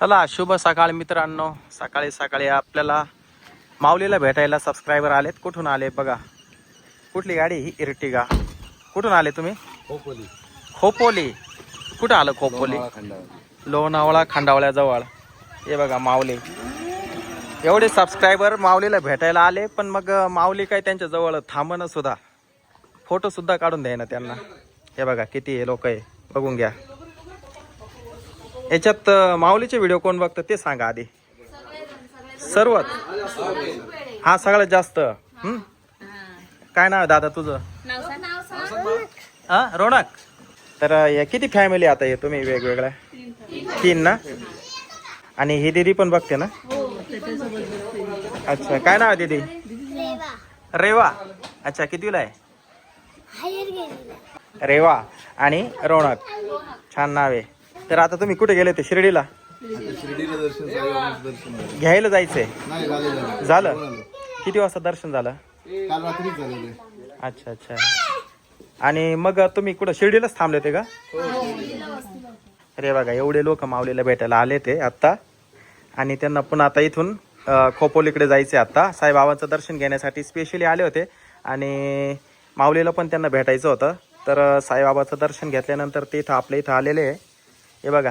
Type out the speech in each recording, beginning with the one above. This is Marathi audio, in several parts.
चला शुभ सकाळ मित्रांनो. सकाळी सकाळी आपल्याला माऊलीला भेटायला सबस्क्रायबर आलेत. कुठून आले बघा. कुठली गाडी ही इर्टिगा? कुठून आले तुम्ही? खोपोली. खोपोली. कुठं आलं खोपोली? लोणावळा खंडावळ्याजवळ. हे बघा माऊली. एवढे सबस्क्रायबर माऊलीला भेटायला आले पण मग माऊली काय त्यांच्या जवळ थांबणं सुद्धा. फोटो सुद्धा काढून द्याय ना त्यांना. हे बघा किती लोक आहे. बघून घ्या. याच्यात माऊलीचे व्हिडिओ कोण बघतं ते सांगा आधी. सर्वच हा सगळ्यात जास्त. हम्म? काय नाव आहे दादा तुझं? हा रोनक. तर या किती फॅमिली आता हे तुम्ही वेगवेगळ्या? तीन ना? आणि ही दीदी पण बघते ना? अच्छा काय नाव आहे दीदी? रेवा. अच्छा कितीला आहे? रेवा आणि रोनक. छान नाव आहे. तर आता तुम्ही कुठे गेले ते शिर्डीला? शिर्डीला दर्शन साईबाबांचं दर्शन झालं. घ्यायला जायचंय. नाही झालं किती वाजता दर्शन झालं? काल रात्रीच झालेलं अच्छा अच्छा. आणि मग तुम्ही कुठं शिर्डीलाच थांबले होते का? अरे बघा एवढे लोक माऊलीला भेटायला आले ते आत्ता आणि त्यांना पुन्हा आता इथून अं, खोपोलीकडे जायचे आता. साईबाबांचं दर्शन घेण्यासाठी स्पेशली आले होते. आणि माऊलीला पण त्यांना भेटायचं होतं. तर अं, साईबाबाचं दर्शन घेतल्यानंतर ते इथं आपल्या इथं आलेले आहे. हे बघा.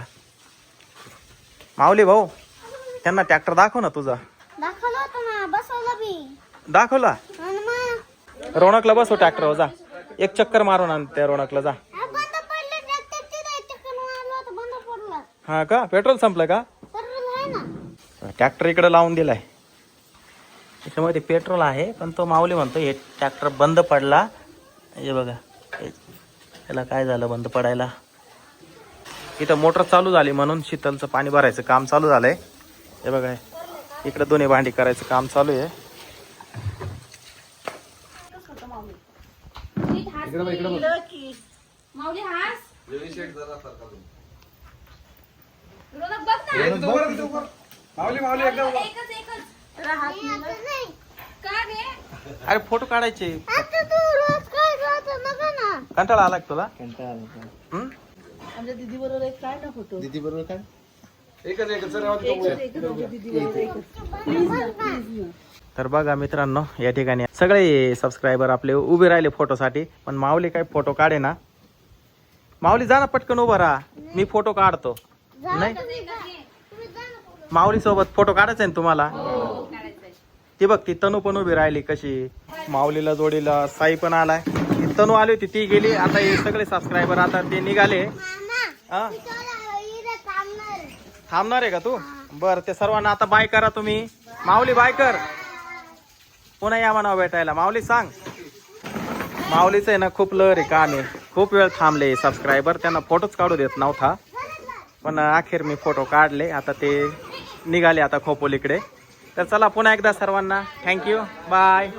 माऊली भाऊ त्यांना ट्रॅक्टर दाखव ना तुझा. दाखवलं होतं ना बसवलं मी दाखवला? आणि मग? रोणकला बसव ट्रॅक्टर जा. एक चक्कर मारून आण त्या रोणकला जा. आ, बंद पडलं ट्रॅक्टर तिथे चक्कर मारलं होतं बंद पडलं. हा का? पेट्रोल संपलं का? पेट्रोल आहे ना. ट्रॅक्टर इकडे लावून दिलाय. त्याच्यामध्ये पेट्रोल आहे पण तो माऊली म्हणतो हे ट्रॅक्टर बंद पडला. हे बघा. हे- त्याला काय झालं बंद पडायला? इथं मोटर चालू झाली म्हणून शीतलचं पाणी भरायचं काम चालू झालंय. हे बघा इकडे दोन्ही भांडी करायचं काम चालू आहे. इकडे बघ इकडे बघ माऊली हास जरी शेठ जरा सारखा तू. रोनक बघ ना माऊली माऊली एकदम एकच. एकच नाही का गे अरे फोटो काढायचे आता तू रोज काय ना हं? दीदी बरोबर काय एकच. तर बघा मित्रांनो या ठिकाणी सगळे सबस्क्रायबर आपले उभे राहिले फोटोसाठी पण माऊली काय फोटो काढे ना. माऊली जा ना पटकन उभा राहा. मी फोटो काढतो. नाही? तुम्ही जा. ना माऊली सोबत फोटो काढायचा आहे ना तुम्हाला? ती बघ ती तनू पण उभी राहिली कशी. माऊलीला जोडीला साई पण आलाय. ती तनू आली होती ती गेली. आता हे सगळे सबस्क्रायबर आता ते निघाले. हा? थांबणार आहे का तू? बर ते सर्वांना आता बाय करा तुम्ही. माऊली बाय कर. पुन्हा या म्हणा भेटायला. माऊली सांग. माऊलीचं आहे ना खूप लहर आहे काम आहे. खूप वेळ थांबले सबस्क्रायबर त्यांना फोटोच काढू देत नव्हता. पण अखेर मी फोटो काढले. आता ते निघाले आता खोपोलीकडे. तर चला पुन्हा एकदा सर्वांना. Thank you bye